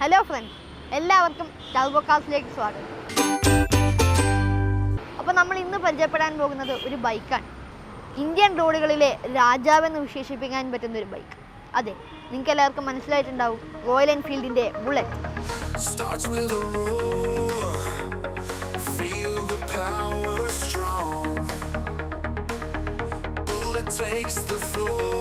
Hello friends എല്ലാവർക്കും ടർബോകാസിലേക്ക് സ്വാഗതം. അപ്പോൾ നമ്മൾ ഇന്ന് പരിചയപ്പെടാൻ പോകുന്നത് ഒരു ബൈക്കാണ്. ഇന്ത്യൻ റോഡുകളിലെ രാജാവെന്ന് വിശേഷിപ്പിക്കാൻ പറ്റുന്ന ഒരു ബൈക്ക്. അതെ നിങ്ങൾക്ക് എല്ലാവർക്കും മനസ്സിലായിട്ടുണ്ടാവും റോയൽ എൻഫീൽഡിന്റെ ബുള്ളറ്റ് takes the floor.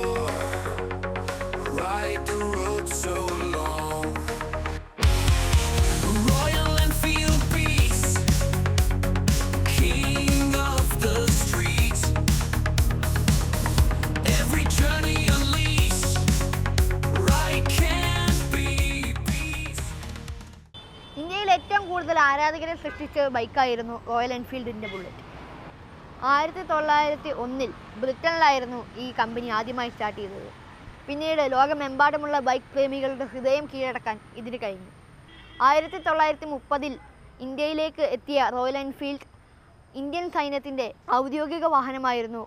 സൃഷ്ടിച്ച ബൈക്കായിരുന്നു റോയൽ എൻഫീൽഡിന്റെ ബുള്ളറ്റ്. ആയിരത്തി തൊള്ളായിരത്തി ഒന്നിൽ ബ്രിട്ടനിലായിരുന്നു ഈ കമ്പനി ആദ്യമായി സ്റ്റാർട്ട് ചെയ്തത്. പിന്നീട് ലോകമെമ്പാടുമുള്ള ബൈക്ക് പ്രേമികളുടെ ഹൃദയം കീഴടക്കാൻ ഇതിന് കഴിഞ്ഞു. ആയിരത്തി തൊള്ളായിരത്തി മുപ്പതിൽ ഇന്ത്യയിലേക്ക് എത്തിയ റോയൽ എൻഫീൽഡ് ഇന്ത്യൻ സൈന്യത്തിന്റെ ഔദ്യോഗിക വാഹനമായിരുന്നു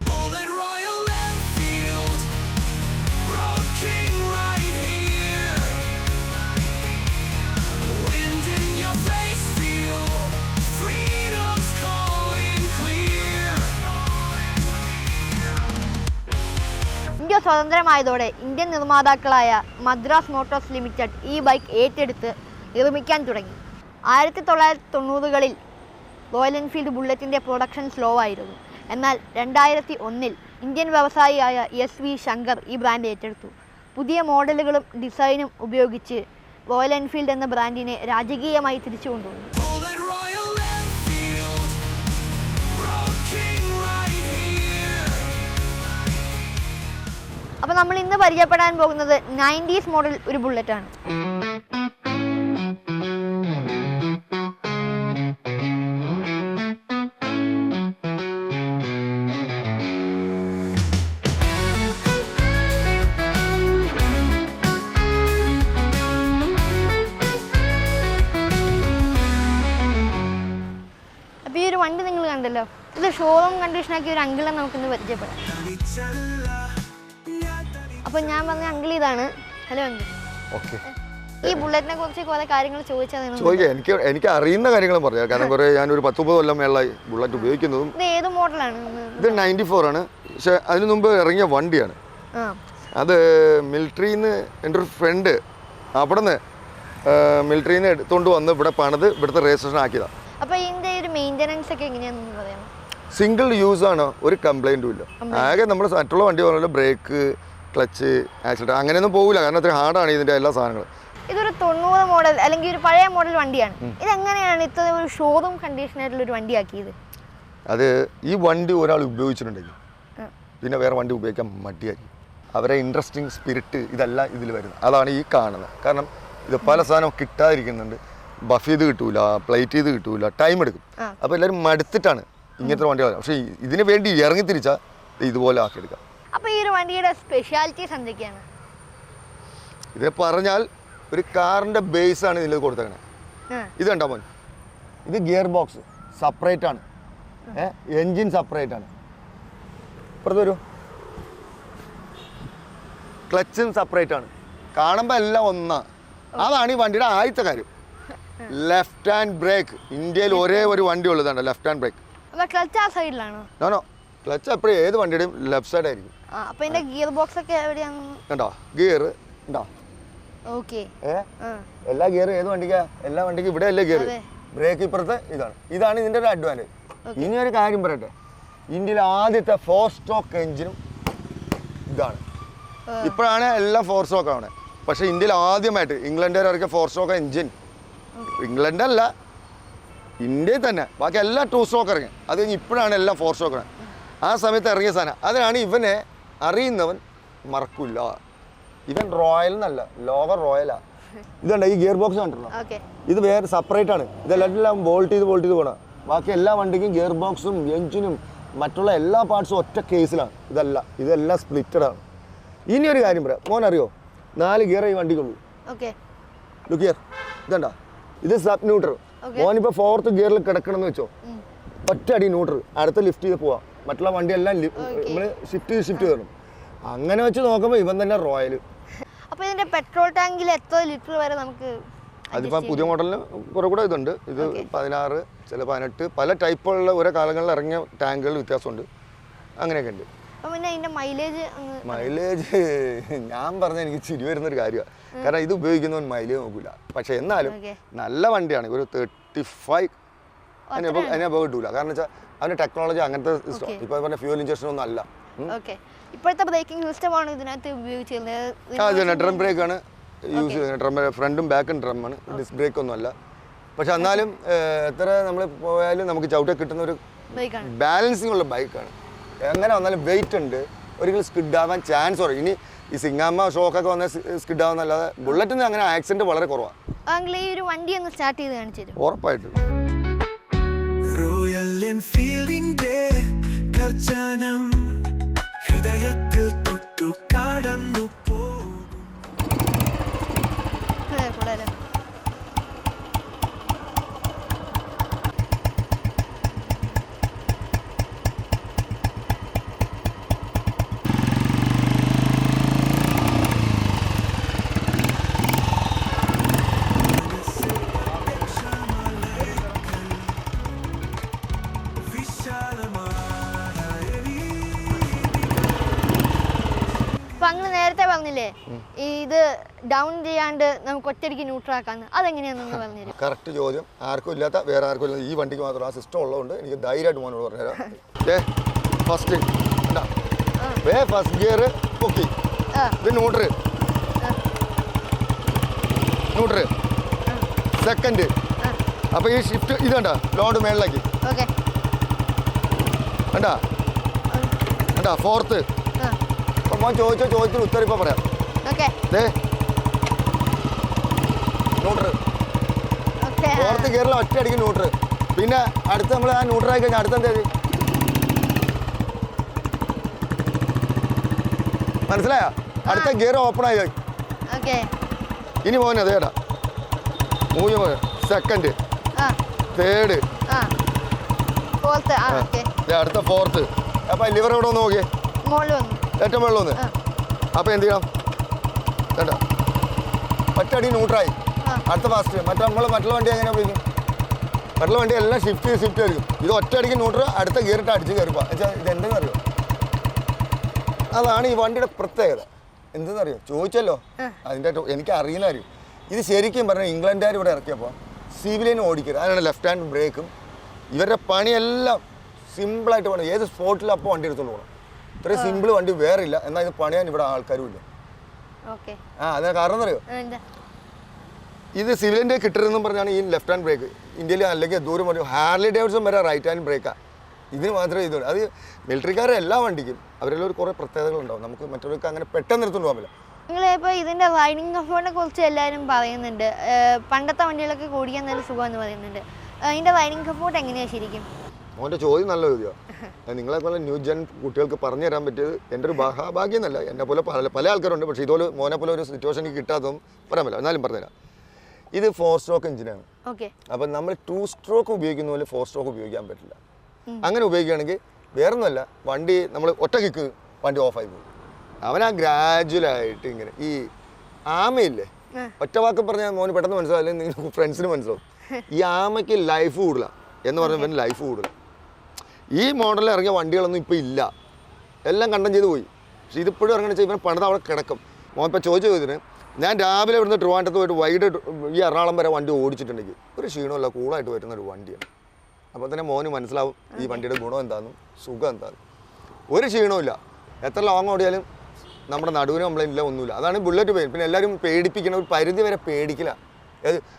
സ്വതന്ത്രമായതോടെ ഇന്ത്യൻ നിർമ്മാതാക്കളായ മദ്രാസ് മോട്ടോഴ്സ് ലിമിറ്റഡ് ഈ ബൈക്ക് ഏറ്റെടുത്ത് നിർമ്മിക്കാൻ തുടങ്ങി. ആയിരത്തി തൊള്ളായിരത്തി തൊണ്ണൂറുകളിൽ റോയൽ എൻഫീൽഡ് ബുള്ളറ്റിന്റെ പ്രൊഡക്ഷൻ സ്ലോ ആയിരുന്നു. എന്നാൽ രണ്ടായിരത്തി ഒന്നിൽ ഇന്ത്യൻ വ്യവസായിയായ എസ് വി ശങ്കർ ഈ ബ്രാൻഡ് ഏറ്റെടുത്തു. പുതിയ മോഡലുകളും ഡിസൈനും ഉപയോഗിച്ച് റോയൽ എൻഫീൽഡ് എന്ന ബ്രാൻഡിനെ രാജകീയമായി തിരിച്ചു കൊണ്ടുവന്നു അപ്പോൾ നമ്മൾ ഇന്ന് പരിചയപ്പെടാൻ പോകുന്നത് നയന്റീസ് മോഡൽ ഒരു ബുള്ളറ്റ് അപ്പോൾ ഈ ഒരു വണ്ടി നിങ്ങൾ കണ്ടല്ലോ? ഇത് ഷോറൂം കണ്ടീഷനാക്കിയ ഒരു അങ്കിളെ നമുക്കിന്ന് പരിചയപ്പെടാം. അപ്പോൾ ഞാൻ പറഞ്ഞ അങ്കിൾ ഇതാണ്. Hello uncle. ഓക്കെ ഈ ബുള്ളറ്റിനെ കുറിച്ച് കുറെ കാര്യങ്ങൾ ചോദിച്ചാൽ ചോദിക്കാം. എനിക്ക് എനിക്ക് അറിയുന്ന കാര്യങ്ങൾ പറയാം. കാരണം കുറേ ഞാൻ ഒരു പത്തൊമ്പത് കൊല്ലം മേളായി ബുള്ളറ്റ് ഉപയോഗിക്കുന്നതും. ഇത് ഏത് മോഡലാണ് ഇത് നയന്റി ഫോർ ആണ്. പക്ഷെ അതിന് മുമ്പ് ഇറങ്ങിയ വണ്ടിയാണ്. ആ. അത് മിലിറ്ററിയിൽ നിന്ന് എന്റെ ഒരു ഫ്രണ്ട് അവിടെ നിന്ന് മിലിറ്ററിയിൽ നിന്ന് എടുത്തുകൊണ്ട് വന്ന് ഇവിടെ പണിത് ഇവിടുത്തെ രജിസ്ട്രേഷൻ ആക്കിയതാണ് അപ്പോൾ ഇതിന്റെ ഒരു മെയിന്റനൻസ് ഒക്കെ എങ്ങനെയാണെന്ന് പറയാം സിംഗിൾ യൂസ് ആണ്. ഒരു കംപ്ലൈന്റും ഇല്ല. ആകെ നമ്മൾ മറ്റുള്ള വണ്ടി പറഞ്ഞാൽ ബ്രേക്ക് ക്ലച്ച് ആക്സിഡന്റ് അങ്ങനെയൊന്നും പോകില്ല കാരണം അത്ര ഹാർഡാണ് ഇതിന്റെ എല്ലാ സാധനങ്ങളും. ഇതൊരു തൊണ്ണൂറ് മോഡൽ അല്ലെങ്കിൽ ഒരു പഴയ മോഡൽ വണ്ടിയാണ്. ഇതെങ്ങനെയാണ് ഇത്ര ഒരു ഷോറൂം കണ്ടീഷനായിട്ടുള്ള ഒരു വണ്ടിയാക്കിയത്? അത് ഈ വണ്ടി ഒരാൾ ഉപയോഗിച്ചിട്ടുണ്ടെങ്കിൽ പിന്നെ വേറെ വണ്ടി ഉപയോഗിക്കാൻ മടിയായി. അവരെ ഇൻട്രസ്റ്റിംഗ് സ്പിരിറ്റ് ഇതല്ല ഇതിൽ വരുന്നത്. അതാണ് ഈ കാണുന്നത്. കാരണം ഇത് പല സാധനം കിട്ടാതിരിക്കുന്നുണ്ട്. ബഫ് ചെയ്ത് കിട്ടൂല പ്ലേറ്റ് ചെയ്ത് കിട്ടൂല ടൈം എടുക്കും. അപ്പോൾ എല്ലാവരും മടുത്തിട്ടാണ് ഇങ്ങനത്തെ വണ്ടികൾ പക്ഷേ ഇതിന് വേണ്ടി ഇറങ്ങി തിരിച്ചാൽ ഇതുപോലെ ആക്കിയെടുക്കാം അപ്പോൾ ഈ ഒരു വണ്ടിയുടെ സ്പെഷ്യാലിറ്റീസ് എന്തൊക്കെയാണ് ഇത് പറഞ്ഞാൽ ഒരു കാറിന്റെ ബേസാണ് ഇതിൽ കൊടുത്തേക്കണേ. ഇത് കണ്ടോ മോൻ? ഇത് ഗിയർ ബോക്സ് സെപ്പറേറ്റ് ആണ് എൻജിൻ സെപ്പറേറ്റ് ആണ്. ഇപ്പുറത്ത് വരൂ. ക്ലച്ചും സെപ്പറേറ്റ് ആണ്. കാണുമ്പോൾ എല്ലാം ഒന്നാണ് അതാണ് ഈ വണ്ടിയുടെ ആദ്യത്തെ കാര്യം. ലെഫ്റ്റ് ഹാൻഡ് ബ്രേക്ക് ഇന്ത്യയിൽ ഒരേ ഒരു വണ്ടി ഉള്ളതാണ് ലെഫ്റ്റ് ഹാൻഡ് ബ്രേക്ക് ക്ലച്ച് ആ സൈഡിലാണോ നോനോ ക്ലച്ച് എപ്പോഴും ഏത് വണ്ടിയുടെയും ലെഫ്റ്റ് സൈഡ് ആയിരിക്കും. ആ അപ്പോൾ ഇതിന്റെ ഗിയർ ബോക്സ് ഒക്കെ എവിടെയാണ്? കണ്ടോ? ഗിയർ ഉണ്ടോ ഓക്കെ എല്ലാ ഗിയറും ഏത് വണ്ടിക്കാ? എല്ലാ വണ്ടിക്കും ഇവിടെ അല്ലേ ഗിയർ ബ്രേക്ക് ഇപ്പുറത്തെ ഇതാണ്. ഇതാണ് ഇതിന്റെ ഒരു അഡ്വാന്റേജ് ഇനി ഒരു കാര്യം പറയട്ടെ. ഇന്ത്യയിലെ ആദ്യത്തെ ഫോർ സ്റ്റോക്ക് എഞ്ചിനും ഇതാണ്. ഇപ്പോഴാണ് എല്ലാം ഫോർ സ്റ്റോക്ക് ആണ് പക്ഷെ ഇന്ത്യയിൽ ആദ്യമായിട്ട് ഇംഗ്ലണ്ടുകാർ ഇറക്കിയ ഫോർ സ്റ്റോക്ക് എഞ്ചിൻ ഇംഗ്ലണ്ട് അല്ല ഇന്ത്യയിൽ തന്നെ. ബാക്കി എല്ലാം ടു സ്റ്റോക്ക് ഇറങ്ങി. അത് കഴിഞ്ഞ് ഇപ്പോഴാണ് എല്ലാം ഫോർ സ്റ്റോക്ക് ആ സമയത്ത് ഇറങ്ങിയ സാധനം. അതിനാണ് ഇവനെ അറിയുന്നവൻ മറക്കില്ല ഇവൻ റോയൽ എന്നല്ല ലോവർ റോയലാ. ഇതുണ്ട് ഈ ഗിയർ ബോക്സ് കണ്ടിട്ടുണ്ടോ ഇത് വേറെ സെപ്പറേറ്റ് ആണ്. ഇതെല്ലാം ബോൾട്ട് ചെയ്ത് ബോൾട്ട് ചെയ്ത് പോകണം ബാക്കി എല്ലാ വണ്ടിക്കും ഗിയർ ബോക്സും എഞ്ചിനും മറ്റുള്ള എല്ലാ പാർട്സും ഒറ്റ കേസിലാണ് ഇതല്ല ഇതെല്ലാം സ്പ്ലിറ്റഡ് ആണ്. ഇനി ഒരു കാര്യം പറയാം. മോൻ അറിയോ നാല് ഗിയർ ഈ വണ്ടിക്കുള്ളൂ ലുക്ക് ഗിയർ ഇതണ്ട? ഇത് സബ് ന്യൂട്രൽ മോൻ മോനിപ്പോൾ ഫോർത്ത് ഗിയറിൽ കിടക്കണമെന്ന് വെച്ചോ. ഒറ്റ അടി ന്യൂട്രൽ അടുത്ത ലിഫ്റ്റ് ചെയ്ത് പോവാം. മറ്റുള്ള വണ്ടിയെല്ലാം നമ്മൾ ഷിഫ്റ്റ് ഷിഫ്റ്റ് കയറും അങ്ങനെ വെച്ച് നോക്കുമ്പോൾ ഇവൻ തന്നെ റോയൽ അപ്പോൾ ഇതിന്റെ പെട്രോൾ ടാങ്കിൽ എത്ര ലിറ്റർ വരെ നമുക്ക് അതിപ്പോൾ പുതിയ മോഡലിന് കുറെ കൂടെ ഇതുണ്ട്. ഇത് പതിനാറ് ചില പതിനെട്ട് പല ടൈപ്പുള്ള ഓരോ കാലങ്ങളിൽ ഇറങ്ങിയ ടാങ്കുകൾ വ്യത്യാസമുണ്ട്. അങ്ങനെയൊക്കെ ഉണ്ട്. മൈലേജ് മൈലേജ് ഞാൻ പറഞ്ഞ എനിക്ക് ചിരി വരുന്നൊരു കാര്യമാണ് കാരണം ഇത് ഉപയോഗിക്കുന്നവൻ മൈലേജ് നോക്കില്ല പക്ഷെ എന്നാലും. നല്ല വണ്ടിയാണ്. ഒരു തേർട്ടി ഫൈവ് അതിനെ അതിനെ കിട്ടൂല. കാരണം വെച്ചാൽ അതിന്റെ ടെക്നോളജി അങ്ങനത്തെ ഇപ്പൊ പറഞ്ഞ ഫ്യൂൽ ഇഞ്ചക്ഷൻ ഒന്നും അല്ല. ഇപ്പോഴത്തെ ബ്രേക്കിംഗ് സിസ്റ്റമാണ് ഇതിനകത്ത് ഉപയോഗിച്ചിരുന്നത്? ആ ഇത് ഡ്രം ബ്രേക്ക് ആണ്. യൂസ് ചെയ്യുന്നത് ഡ്രം ഫ്രണ്ടും ബാക്കും ഡ്രമ്മാണ് ഡിസ്ക് ബ്രേക്ക് ഒന്നും അല്ല പക്ഷെ എന്നാലും എത്ര നമ്മൾ പോയാലും നമുക്ക് ചവിട്ട കിട്ടുന്ന ഒരു ബാലൻസിങ് ഉള്ള ബൈക്കാണ് എങ്ങനെ വന്നാലും വെയിറ്റ് ഉണ്ട്. ഒരിക്കലും സ്കിഡ് ആവാൻ ചാൻസ് കുറയും. ഇനി ഈ സിംഗാമ്മ ഷോക്കൊക്കെ വന്നാൽ സ്കിഡ് ആവുന്നല്ലാതെ ബുള്ളറ്റിന് അങ്ങനെ ആക്സിഡന്റ് വളരെ കുറവാണ് ഈ ഒരു വണ്ടി ഒന്ന് സ്റ്റാർട്ട് ചെയ്ത് കാണിച്ചു ഉറപ്പായിട്ടും. And feeling dead 거처럼 നേരത്തെ പറഞ്ഞില്ലേ ഇത് ഡൗൺ ചെയ്യാണ്ട് നമുക്ക് ഒറ്റയടിക്ക് ന്യൂട്രാക്കാന്ന് അതെങ്ങനെയാണെന്ന് പറഞ്ഞു കറക്റ്റ് ചോദ്യം. ആർക്കും ഇല്ലാത്ത വേറെ ആർക്കും ഇല്ലാത്ത ഈ വണ്ടിക്ക് മാത്രം ആ സിസ്റ്റം ഉള്ളതുകൊണ്ട് എനിക്ക് ധൈര്യമായിട്ട് മോനോട് പറഞ്ഞുതരാം ഫസ്റ്റ് വേ ഫസ്റ്റ് ഗിയർ പൊക്കി ഇത് ന്യൂട്രൽ ന്യൂട്ര് സെക്കൻഡ് അപ്പൊ ഈ ഷിഫ്റ്റ് ഇത് കണ്ട? ലോണ്ട് മേളിലേക്ക്. കണ്ട? കണ്ട? ഫോർത്ത് ആ അപ്പോൾ മോൻ ചോദിച്ച ചോദ്യത്തിന് ഉത്തരം ഇപ്പൊ പറയാം. ഓക്കെ. ദേ. Neutral okay. ഫോർത്ത് ഗിയറിൽ ഒറ്റയടിക്ക് ന്യൂട്ര് പിന്നെ അടുത്ത് നമ്മൾ ആ ന്യൂട്രായി കഴിഞ്ഞാൽ അടുത്ത എന്താ? മനസ്സിലായോ? അടുത്ത ഗിയർ ഓപ്പൺ ആയി ഇനി മോനെ അതേടാ മൂന്ന് മോനെ സെക്കൻഡ്. തേർഡ്. അടുത്ത ഫോർത്ത്. അപ്പൊ ലിവർ എവിടെ നോക്കിയേ? ഏറ്റവും വെള്ളമൊന്ന് അപ്പോൾ എന്ത് ചെയ്യണം കേട്ടോ ഒറ്റടി ന്യൂട്രായി. അടുത്ത ഫാസ്റ്റ് മറ്റേ നമ്മൾ മറ്റുള്ള വണ്ടി എങ്ങനെ ഉപയോഗിക്കും? മറ്റുള്ള വണ്ടി എല്ലാം ഷിഫ്റ്റ് ചെയ്ത് ഷിഫ്റ്റ് ആയിരിക്കും. ഇത് ഒറ്റയടിക്ക് ന്യൂട്രൽ അടുത്ത ഗിയറിട്ട് അടിച്ച് കയറിപ്പോ. എന്നുവെച്ചാൽ ഇത് എന്തെന്ന് അറിയോ? അതാണ് ഈ വണ്ടിയുടെ പ്രത്യേകത. എന്തെന്നറിയോ? ചോദിച്ചല്ലോ. അതിന്റെ എനിക്ക് കാര്യം. ഇത് ശരിക്കും പറഞ്ഞാൽ ഇംഗ്ലണ്ടുകാർ ഇവിടെ ഇറക്കിയപ്പോൾ സിവിലിയൻ ഓടിക്കരുത്. അതിനാണ് ലെഫ്റ്റ് ഹാൻഡ് ബ്രേക്കും ഇവരുടെ പണിയെല്ലാം സിമ്പിളായിട്ട് പണി ഏത് സ്പോട്ടിലും അപ്പോൾ വണ്ടി എടുത്തുകൊണ്ട് പോകണം ഇത്രയും സിമ്പിൾ വണ്ടി വേറെ ഇല്ല എന്നാൽ ഇത് പണിയാൻ ഇവിടെ ആൾക്കാരും ഇല്ല ആ അതിന് കാരണം അറിയോ? ഇത് സിവിലിന്റെ കിട്ടരുതെന്നും പറഞ്ഞാണ് ഈ ലെഫ്റ്റ് ഹാൻഡ് ബ്രേക്ക് ഇന്ത്യയിൽ അല്ലെങ്കിൽ ദൂരം പറയും ഹാർലി ഡേവിഡ്സൺ വരെ റൈറ്റ് ഹാൻഡ് ബ്രേക്കാ ഇതിന് മാത്രമേ ഇതുള്ളൂ. അത് മിലിറ്ററിക്കാരെ എല്ലാ വണ്ടിക്കും അവരെല്ലാം ഒരു പ്രത്യേകതകൾ ഉണ്ടാവും നമുക്ക് മറ്റവർക്ക് അങ്ങനെ പെട്ടെന്ന് എടുത്തുകൊണ്ട് പോകാൻ ഇപ്പോൾ ഇതിന്റെ റൈഡിങ് കംഫോർട്ടിനെ കുറിച്ച് എല്ലാവരും പറയുന്നുണ്ട്. പണ്ടത്തെ വണ്ടികളൊക്കെ ഓടിക്കാൻ നല്ല സുഖമെന്ന് പറയുന്നുണ്ട്. അതിന്റെ റൈഡിങ് കംഫോർട്ട് എങ്ങനെയാണ് ശരിക്കും? മോന്റെ ചോദ്യം നല്ല ചോദ്യമാണ് നിങ്ങളെ പോലെ ന്യൂ ജൻ കുട്ടികൾക്ക് പറഞ്ഞു തരാൻ പറ്റിയത് എന്റെ ഒരു മഹാഭാഗ്യം എന്നല്ല എന്നെ പോലെ പല പല ആൾക്കാരുണ്ട്. പക്ഷേ ഇതുപോലെ മോനെ പോലെ ഒരു സിറ്റുവേഷൻ കിട്ടാത്തതും പറയാൻ പറ്റില്ല. എന്നാലും പറഞ്ഞുതരാം. ഇത് ഫോർ സ്ട്രോക്ക് എഞ്ചിനാണ് അപ്പം നമ്മൾ ടു സ്ട്രോക്ക് ഉപയോഗിക്കുന്ന പോലെ ഫോർ സ്ട്രോക്ക് ഉപയോഗിക്കാൻ പറ്റില്ല. അങ്ങനെ ഉപയോഗിക്കുകയാണെങ്കിൽ വേറെ ഒന്നുമല്ല വണ്ടി നമ്മൾ ഒറ്റ കിക്ക് വണ്ടി ഓഫായി പോകും. അവൻ ആ ഗ്രാജുവലായിട്ട് ഇങ്ങനെ ഈ ആമയില്ലേ? ഒറ്റ വാക്ക് പറഞ്ഞാൽ മോന് പെട്ടെന്ന് മനസ്സിലാവും. അല്ലെങ്കിൽ ഫ്രണ്ട്സിന് മനസ്സിലാവും. ഈ ആമയ്ക്ക് ലൈഫ് കൂടുതലാണ് എന്ന് പറഞ്ഞാൽ ലൈഫ് കൂടുതല. ഈ മോഡലിൽ ഇറങ്ങിയ വണ്ടികളൊന്നും ഇപ്പോൾ ഇല്ല. എല്ലാം കണ്ടം ചെയ്ത് പോയി. പക്ഷേ ഇതിപ്പോഴും ഇറങ്ങണ വെച്ചാൽ ഇവൻ പണിത് അവിടെ കിടക്കും. മോൻ ഇപ്പോൾ ഇതിന് ഞാൻ രാവിലെ ഇവിടുന്ന് ട്രിവാൻഡത്ത് പോയിട്ട് വൈകിട്ട് ഈ എറണാകുളം വരെ വണ്ടി ഓടിച്ചിട്ടുണ്ടെങ്കിൽ ഒരു ക്ഷീണമല്ല കൂളായിട്ട് വരുന്ന ഒരു വണ്ടിയാണ്. അപ്പോൾ തന്നെ മോന് മനസ്സിലാവും ഈ വണ്ടിയുടെ ഗുണം എന്താണെന്നും സുഖം എന്താണെന്നും ഒരു ക്ഷീണമില്ല എത്ര ലോങ് ഓടിയാലും നമ്മുടെ നടുവിന് കംപ്ലൈന്റില്ല ഒന്നുമില്ല. അതാണ് ബുള്ളറ്റ് പെയിൻ പിന്നെ എല്ലാവരും പേടിപ്പിക്കണം ഒരു പരിധി വരെ പേടിക്കില്ല.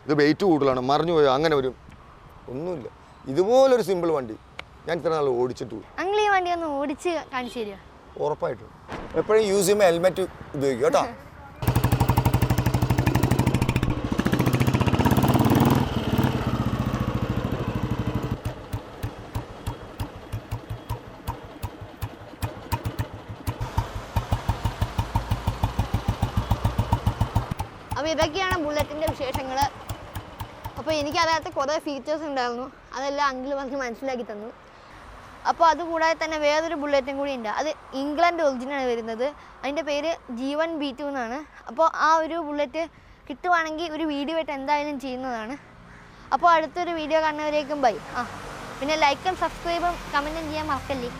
ഇത് വെയിറ്റ് കൂടുതലാണ് മറിഞ്ഞു പോയോ അങ്ങനെ വരും. ഒന്നുമില്ല. ഇതുപോലൊരു സിമ്പിൾ വണ്ടി. ഞാൻ ഇത്ര നാൾ ഓടിച്ചിട്ട് പോയി അങ്ങൾ ഈ വണ്ടി ഒന്ന് ഓടിച്ച് കാണിച്ചു തരുമോ ഉറപ്പായിട്ടും. എപ്പോഴും യൂസ് ചെയ്യുമ്പോൾ ഹെൽമെറ്റ് ഉപയോഗിക്കുക കേട്ടോ. അപ്പോൾ ഇതൊക്കെയാണ് ബുള്ളറ്റിന്റെ വിശേഷങ്ങൾ അപ്പോൾ എനിക്ക് അതായത് കുറേ ഫീച്ചേഴ്സ് ഉണ്ടായിരുന്നു. അതെല്ലാം അങ്കിൾ പറഞ്ഞ് മനസ്സിലാക്കി തന്നു. അപ്പോൾ അതുകൂടാതെ തന്നെ വേറൊരു ബുള്ളറ്റും കൂടി ഉണ്ട്. അത് ഇംഗ്ലണ്ട് ഒറിജിനാണ് വരുന്നത്. അതിന്റെ പേര് ജീവൻ ബി ടു എന്നാണ്. അപ്പോൾ ആ ഒരു ബുള്ളറ്റ് കിട്ടുവാണെങ്കിൽ ഒരു വീഡിയോ ആയിട്ട് എന്തായാലും ചെയ്യുന്നതാണ്. അപ്പോൾ അടുത്തൊരു വീഡിയോ കാണുന്നവരേക്കും ബൈ ആ പിന്നെ ലൈക്കും സബ്സ്ക്രൈബും കമന്റും ചെയ്യാൻ മറക്കല്ലേ?